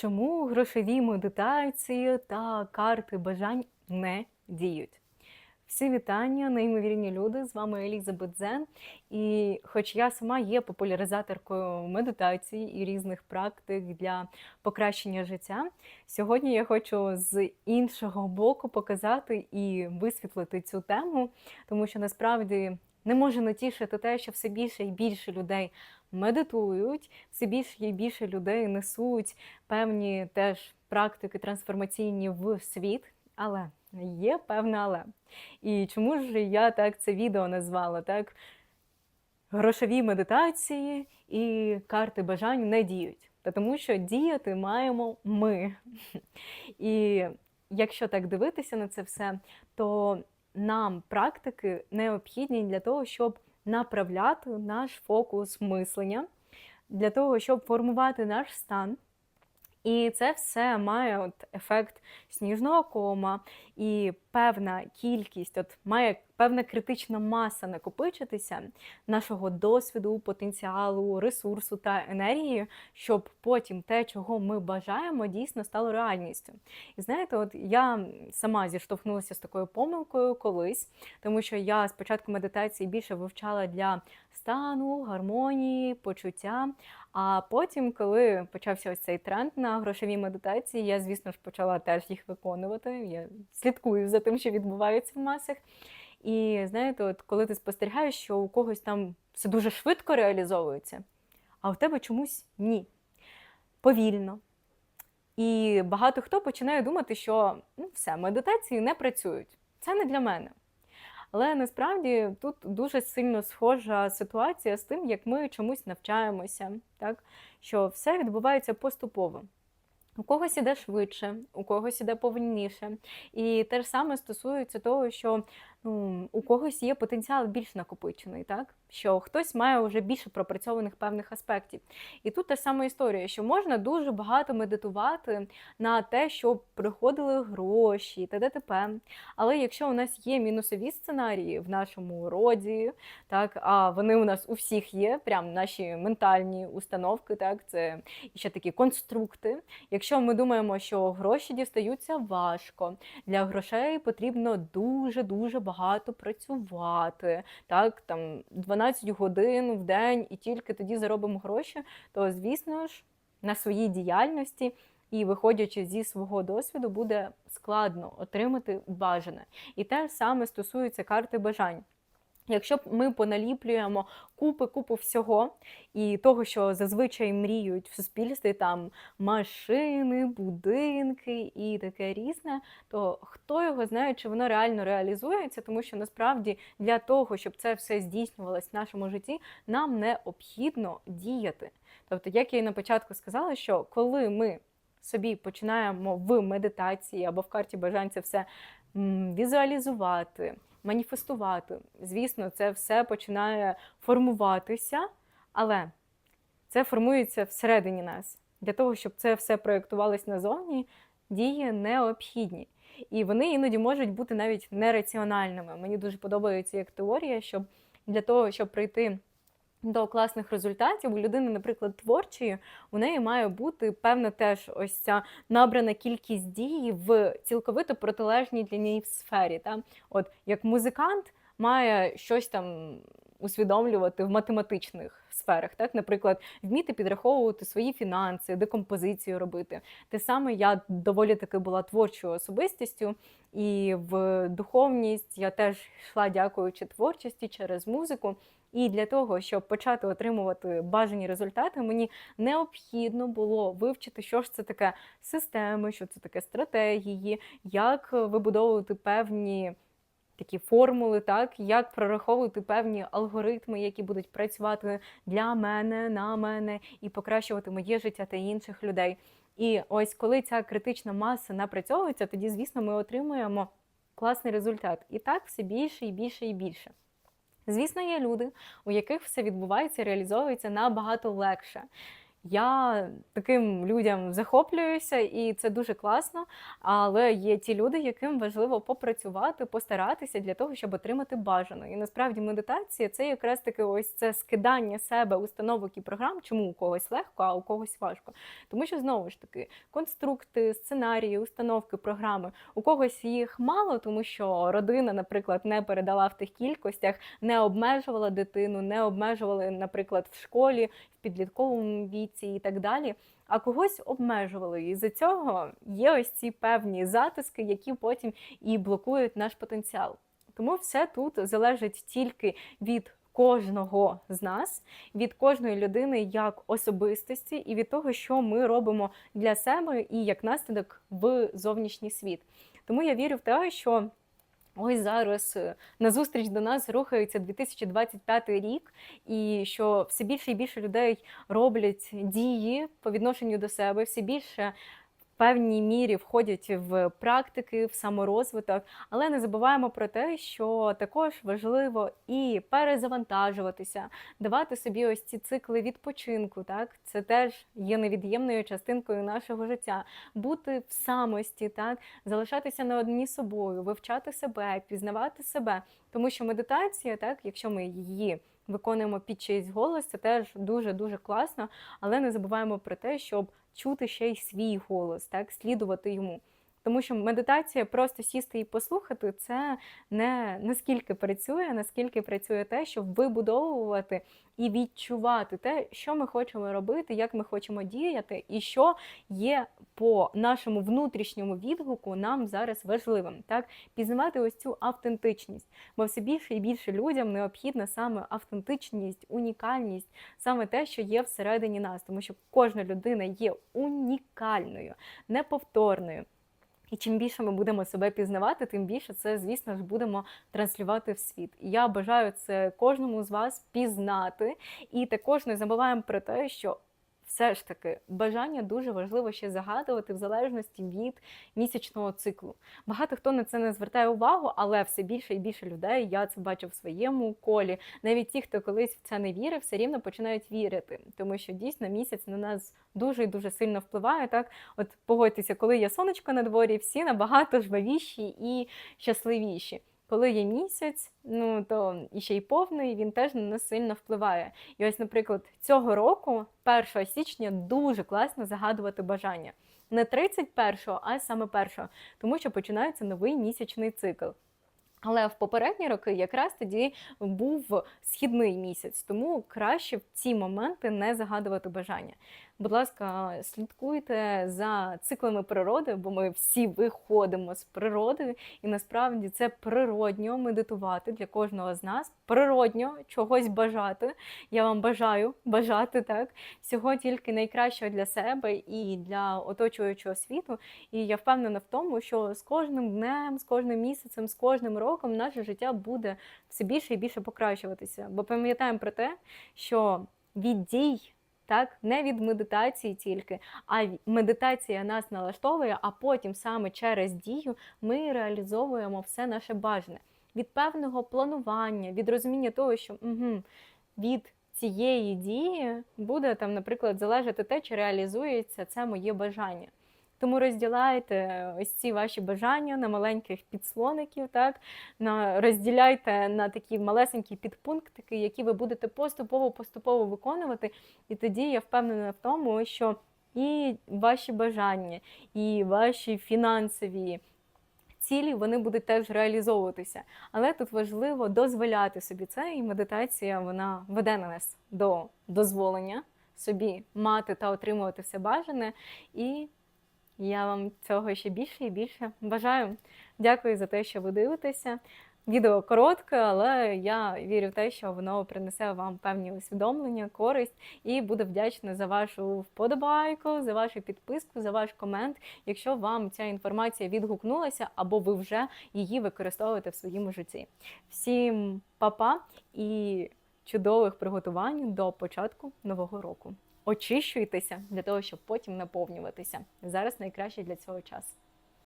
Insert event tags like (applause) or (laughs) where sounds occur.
Чому грошові медитації та карти бажань не діють? Всі вітання, неймовірні люди. З вами Елізабет Зен. І хоч я сама є популяризаторкою медитацій і різних практик для покращення життя, сьогодні я хочу з іншого боку показати і висвітлити цю тему, тому що насправді не може натішити те, що все більше і більше людей медитують, все більше і більше людей несуть певні теж практики трансформаційні в світ, але є певне але. І чому ж я так це відео назвала? Так? Грошові медитації і карти бажань не діють. Та тому що діяти маємо ми. (laughs) І якщо так дивитися на це все, то нам практики необхідні для того, щоб направляти наш фокус мислення, для того, щоб формувати наш стан. І це все має от ефект сніжного кома, і певна кількість, от має певна критична маса накопичитися нашого досвіду, потенціалу, ресурсу та енергії, щоб потім те, чого ми бажаємо, дійсно стало реальністю. І знаєте, от я сама зіштовхнулася з такою помилкою колись, тому що я спочатку медитації більше вивчала для стану, гармонії, почуття. А потім, коли почався ось цей тренд на грошові медитації, я, звісно ж, почала теж їх виконувати. Я слідкую за тим, що відбувається в масах. І знаєте, от коли ти спостерігаєш, що у когось там все дуже швидко реалізовується, а у тебе чомусь ні. Повільно. І багато хто починає думати, що ну, все, медитації не працюють. Це не для мене. Але насправді тут дуже сильно схожа ситуація з тим, як ми чомусь навчаємося, так? що все відбувається поступово. У когось іде швидше, у когось іде повільніше. І те ж саме стосується того, що ну, у когось є потенціал більш накопичений, так? що хтось має вже більше пропрацьованих певних аспектів. І тут та сама історія, що можна дуже багато медитувати на те, щоб приходили гроші та ДТП. Але якщо у нас є мінусові сценарії в нашому роді, так, а вони у нас у всіх є, прям наші ментальні установки, так, це ще такі конструкти. Якщо ми думаємо, що гроші дістаються важко, для грошей потрібно дуже-дуже працювати, так, там 12 годин в день і тільки тоді заробимо гроші, то, звісно ж, на своїй діяльності і виходячи зі свого досвіду, буде складно отримати бажане. І те саме стосується карти бажань. Якщо ми поналіплюємо купи-купу всього і того, що зазвичай мріють в суспільстві, там машини, будинки і таке різне, то хто його знає, чи воно реально реалізується, тому що насправді для того, щоб це все здійснювалось в нашому житті, нам необхідно діяти. Тобто, як я і на початку сказала, що коли ми собі починаємо в медитації або в карті бажань це все візуалізувати маніфестувати. Звісно, це все починає формуватися, але це формується всередині нас. Для того, щоб це все проєктувалось назовні, дії необхідні. І вони іноді можуть бути навіть нераціональними. Мені дуже подобається як теорія, щоб для того, щоб прийти до класних результатів у людини, наприклад, творчої, у неї має бути певна теж ось ця набрана кількість дій в цілковито протилежній для неї сфері. Та? От як музикант має щось там усвідомлювати в математичних сферах, так, наприклад, вміти підраховувати свої фінанси, декомпозицію робити. Те саме я доволі таки була творчою особистістю, і в духовність я теж йшла, дякуючи творчості через музику. І для того, щоб почати отримувати бажані результати, мені необхідно було вивчити, що ж це таке системи, що це таке стратегії, як вибудовувати певні такі формули, так як прораховувати певні алгоритми, які будуть працювати для мене, на мене і покращувати моє життя та інших людей. І ось коли ця критична маса напрацьовується, тоді, звісно, ми отримуємо класний результат. І так все більше і більше і більше. Звісно, є люди, у яких все відбувається, реалізовується набагато легше. Я таким людям захоплююся, і це дуже класно. Але є ті люди, яким важливо попрацювати, постаратися для того, щоб отримати бажане. І насправді медитація це якраз таки ось це скидання себе установок і програм, чому у когось легко, а у когось важко. Тому що знову ж таки конструкти, сценарії, установки, програми у когось їх мало, тому що родина, наприклад, не передала в тих кількостях, не обмежувала дитину, не обмежували, наприклад, в школі, в підлітковому віці і так далі. А когось обмежували. І за цього є ось ці певні затиски, які потім і блокують наш потенціал. Тому все тут залежить тільки від кожного з нас, від кожної людини як особистості, і від того, що ми робимо для себе і як наслідок в зовнішній світ. Тому я вірю в те, що. Ось зараз е, назустріч до нас рухається 2025 рік, і що все більше і більше людей роблять дії по відношенню до себе, все більше певній мірі входять в практики, в саморозвиток, але не забуваємо про те, що також важливо і перезавантажуватися, давати собі ось ці цикли відпочинку. Так, це теж є невід'ємною частинкою нашого життя, бути в самості, так, залишатися наодні з собою, вивчати себе, пізнавати себе, тому що медитація, так, якщо ми її виконуємо під чийсь голос, це теж дуже дуже класно, але не забуваємо про те, щоб чути ще й свій голос, так, слідувати йому. Тому що медитація, просто сісти і послухати, це не наскільки працює, наскільки працює те, щоб вибудовувати і відчувати те, що ми хочемо робити, як ми хочемо діяти, і що є по нашому внутрішньому відгуку нам зараз важливим. Так, пізнавати ось цю автентичність, бо все більше і більше людям необхідна саме автентичність, унікальність, саме те, що є всередині нас, тому що кожна людина є унікальною, неповторною. І чим більше ми будемо себе пізнавати, тим більше це, звісно ж, будемо транслювати в світ. І я бажаю це кожному з вас пізнати. І також не забуваємо про те, що все ж таки бажання дуже важливо ще загадувати в залежності від місячного циклу. Багато хто на це не звертає увагу, але все більше і більше людей я це бачу в своєму колі. Навіть ті, хто колись в це не вірив, все рівно починають вірити, тому що дійсно місяць на нас дуже і дуже сильно впливає. Так, от погодьтеся, коли є сонечко на дворі, всі набагато жвавіші і щасливіші. Коли є місяць, ну то і ще й повний, він теж нас сильно впливає. І ось, наприклад, цього року, 1 січня, дуже класно загадувати бажання. Не 31-го, а саме 1-го, тому що починається новий місячний цикл. Але в попередні роки якраз тоді був східний місяць, тому краще в ці моменти не загадувати бажання. Будь ласка, слідкуйте за циклами природи, бо ми всі виходимо з природи, і насправді це природньо медитувати для кожного з нас. Природньо чогось бажати. Я вам бажаю бажати так всього тільки найкращого для себе і для оточуючого світу. І я впевнена в тому, що з кожним днем, з кожним місяцем, з кожним роком наше життя буде все більше і більше покращуватися. Бо пам'ятаємо про те, що від дій так не від медитації тільки, а медитація нас налаштовує, а потім саме через дію ми реалізовуємо все наше бажане від певного планування, від розуміння того, що угу, від цієї дії буде там, наприклад, залежати те, чи реалізується це моє бажання. Тому розділяйте ось ці ваші бажання на маленьких підслоників, так на розділяйте на такі малесенькі підпунктики, які ви будете поступово-поступово виконувати. І тоді я впевнена в тому, що і ваші бажання, і ваші фінансові. Цілі вони будуть теж реалізовуватися, але тут важливо дозволяти собі це, і медитація вона веде на нас до дозволення собі мати та отримувати все бажане і я вам цього ще більше і більше бажаю. Дякую за те, що ви дивитеся. Відео коротке, але я вірю в те, що воно принесе вам певні усвідомлення, користь і буду вдячна за вашу вподобайку, за вашу підписку, за ваш комент, якщо вам ця інформація відгукнулася або ви вже її використовуєте в своєму житті. Всім па-па і чудових приготувань до початку нового року очищуйтеся для того, щоб потім наповнюватися. Зараз найкраще для цього час.